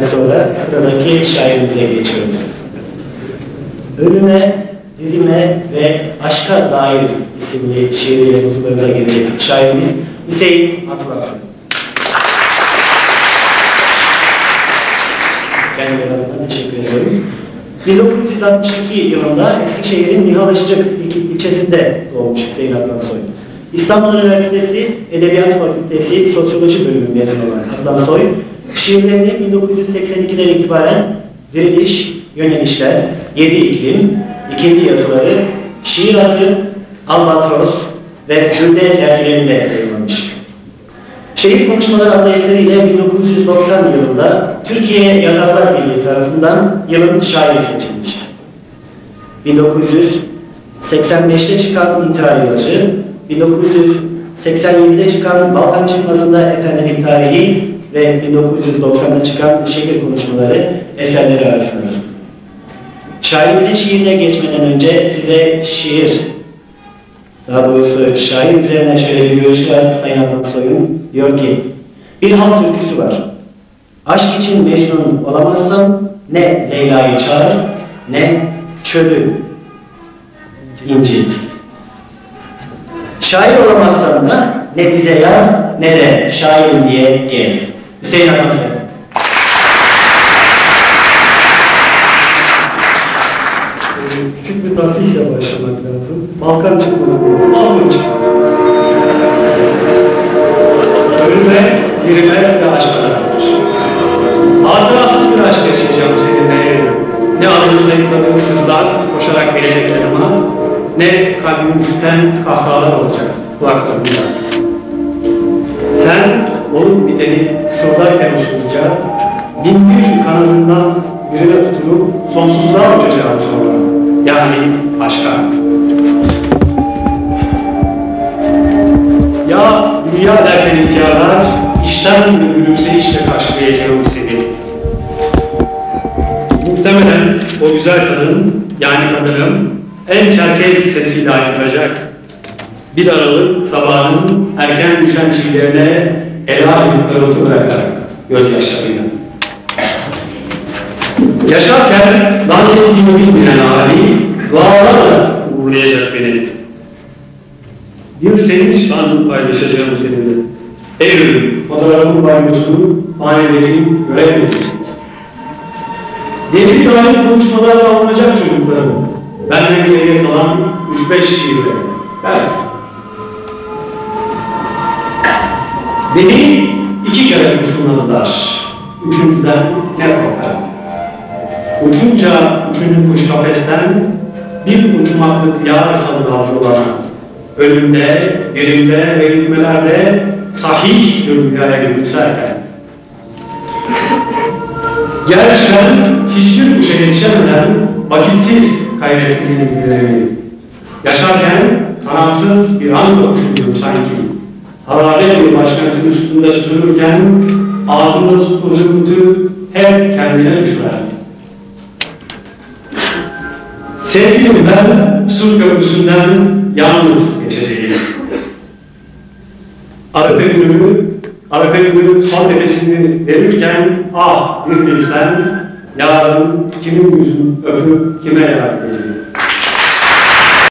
sonra sıradaki şairimize geçiyoruz. Ölüme, dirime ve aşka dair isimli şiiriyle huzurlarınıza gelecek şairimiz Hüseyin Atmaz. Kendileri adına teşekkür ediyorum. 1962 yılında Eskişehir'in Nihalışçık il- ilçesinde doğmuş Hüseyin Atlansoy. İstanbul Üniversitesi Edebiyat Fakültesi Sosyoloji bölümü mezunu olan Atlansoy, şiirlerini 1982'den itibaren Diriliş, Yönelişler, Yedi İklim, İkindi Yazıları, Şiir Atı, Albatros ve Gülde dergilerinde yayınlanmış. Şehir Konuşmaları adlı eseriyle 1990 yılında Türkiye Yazarlar Birliği tarafından yılın şairi seçilmiş. 1985'te çıkan İntihar İlacı, 1987'de çıkan Balkan Çıkmazı'nda Efendilik Tarihi ve 1990'da çıkan Şehir Konuşmaları eserleri arasındadır. Şairimizin şiirine geçmeden önce size şiir daha doğrusu şair üzerine şöyle bir görüş var Sayın Atansoy'un. Diyor ki, bir halk türküsü var. Aşk için Mecnun olamazsam ne Leyla'yı çağır ne çölü incit. Şair olamazsam da ne bize yaz ne de şairim diye gez. Hüseyin Atansoy. Ee, küçük bir tavsiyeyle başlamak lazım. Balkan çıkmaz. Balkan çıkmaz. Ölüme, dirime ve aşka dair. Hatırasız bir aşk yaşayacağım seninle yerim. Ne adını sayıkladığım kızlar koşarak gelecekler ama ne kalbimi üşüten kahkahalar olacak kulaklarımda. Sen olup biteni fısıldarken usulca bin bir kanadından birine tutulup sonsuzluğa uçacağım sonra. Yani aşka. Ya dünya derken ihtiyarlar, işten bir gülümseyişle karşılayacağım seni. Muhtemelen o güzel kadın, yani kadınım, en çerkez sesiyle aykıracak. Bir Aralık sabahın erken düşen çiğlerine ela bir tarafı bırakarak gözyaşlarıyla. Yaşarken dans ettiğimi bilmeyen hali dualarla uğurlayacak beni. Bir sevinç anı paylaşacağım seninle. Ey ölüm, fotoğrafın bayrutunu hanelerin göremedim. Devri dair konuşmalarla avunacak çocuklarım. Benden geriye kalan 3-5 şiirle. Belki. Beni iki kere kurşunladılar. Üçüncüden ne korkarım. Uçunca üçüncü kuş kafesten bir uçmaklık yar kalır avcı olana. Ölümde, dirimde ve gitmelerde sahih rüyaya gülümserken. Gerçekten hiçbir kuşa yetişemeden vakitsiz kaybettiğim bilgilerimi. Yaşarken kanatsız bir anda kuşuydum sanki. Hararet bir başkentin üstünde sürürken ağzımda uzun kutu hep kendine düşürer. Sevgilim ben Sur Köprüsü'nden yalnız geçeceğim. Arefe günümü, Arefe günü son nefesini verirken ah bir bilsen yarın kimin yüzünü öpüp kime yardım edeceğim.